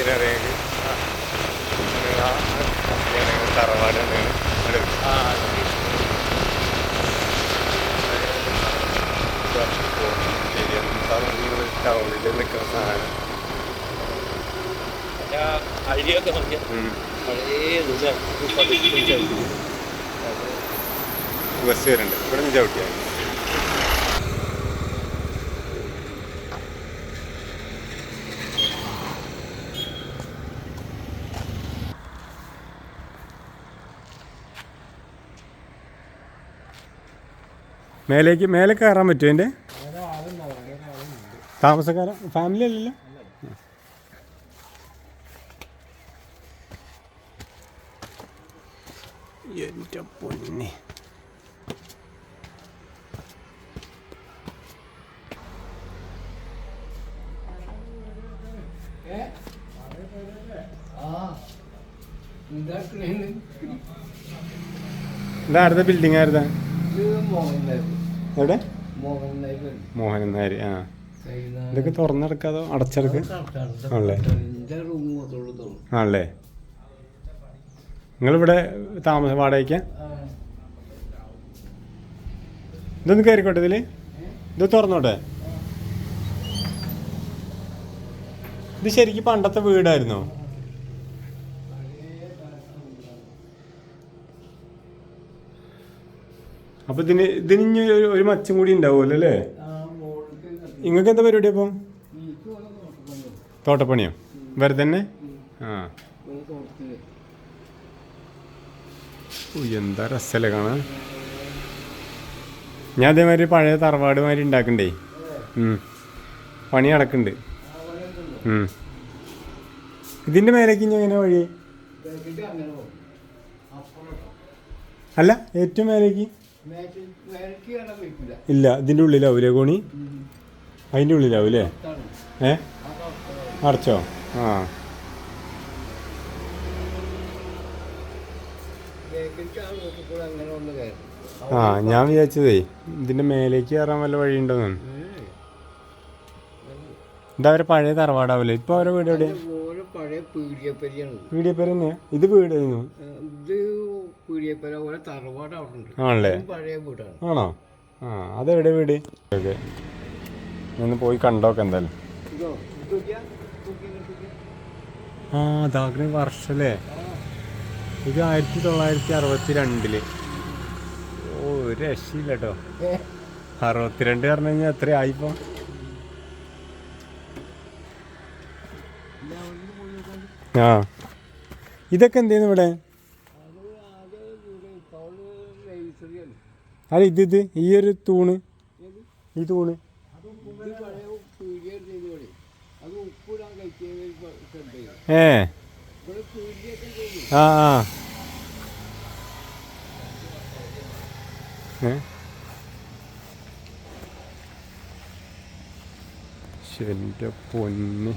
ഇതിനറിയാം തറവാട് തന്നെയാണ് ടൗണിൽ നിൽക്കുന്ന സാധനം അഴിയൊക്കെ നോക്കിയാൽ. പഴയ ബസ് വരുന്നുണ്ട് ഇവിടെ നിന്ന് ചവിട്ടിയാൽ മേലേക്ക് മേലെ കയറാൻ പറ്റുമോ എന്റെ താമസക്കാരൻ? ഫാമിലി അല്ലല്ലോ? എന്റെ പൊന്നെ. ഇതാ? അടുത്ത ബിൽഡിംഗ് ആയിരുന്നാ എവിടെ? മോഹൻ നായർ ആ. ഇതൊക്കെ തുറന്നെടുക്കാതോ അടച്ചെടുക്ക്? ആണല്ലേ? ആണല്ലേ? നിങ്ങളിവിടെ താമസം വാടകയ്ക്ക? ഇതൊന്ന് കയറിക്കോട്ടെ ഇതിൽ. ഇത് തുറന്നോട്ടെ. ഇത് ശരിക്കും പണ്ടത്തെ വീടായിരുന്നോ? അപ്പൊ ഇതിന് ഇതിന് ഇനി ഒരു- ഒരു മച്ചും കൂടി ഉണ്ടാവുമല്ലോ അല്ലേ? നിങ്ങൾക്ക് എന്താ പരിപാടി അപ്പം? തോട്ടപ്പണിയോ. വെറുതെ തന്നെ ആ. എന്താ രസല്ലേ കാണാൻ? ഞാൻ അതേമാതിരി പഴയ തറവാട് മാതിരി ഉണ്ടാക്കണ്ടേ? ഉം. പണി നടക്കുന്നുണ്ട് ഉം. ഇതിന്റെ മേലേക്ക് ഇനി എങ്ങനെ വഴി അല്ല ഏറ്റവും മേലേക്ക്? ഇല്ല ഇതിന്റെ ഉള്ളിലാവൂലേ കോണി? അതിന്റെ ഉള്ളിലാവൂലേ? ഏ? അടച്ചോ? ആ. ആ ഞാൻ വിചാരിച്ചതേ ഇതിന്റെ മേലേക്ക് കയറാൻ വല്ല വഴിയുണ്ടോന്നാണ് ഇതാ അവരെ പഴയ തറവാടാവല്ലേ ഇപ്പൊ അവരെ വീട് എവിടെയാ? ഓരോ പഴയ പീഡിയപ്പരിയാണ്. വീടിയപ്പേര് തന്നെയാ? ഇത് വീടായിരുന്നു തറവാട് അവിടെ ഉണ്ട് ആണല്ലേ പഴയ വീടാണ്. ആണോ? ആ അതെവിടെ വീട്? ഓക്കെ. നിന്ന് പോയി കണ്ടോക്കെ എന്തായാലും? ആ അതാഗ്നി വർഷല്ലേ? ഇത് ആയിരത്തി തൊള്ളായിരത്തി അറുപത്തി രണ്ടിൽ ഓ ഒരു രക്ഷയില്ല കേട്ടോ അറുപത്തിരണ്ട് പറഞ്ഞു കഴിഞ്ഞാൽ എത്ര ആയിപ്പോ? ആ. ഇതൊക്കെ എന്തേന്ന് ഇവിടെ? അല്ല ഇത് ഇത് ഈ ഒരു തൂണ്. ഈ തൂണ്. ഏ. ആ ആ. ശരിന്റെ പൊന്ന്.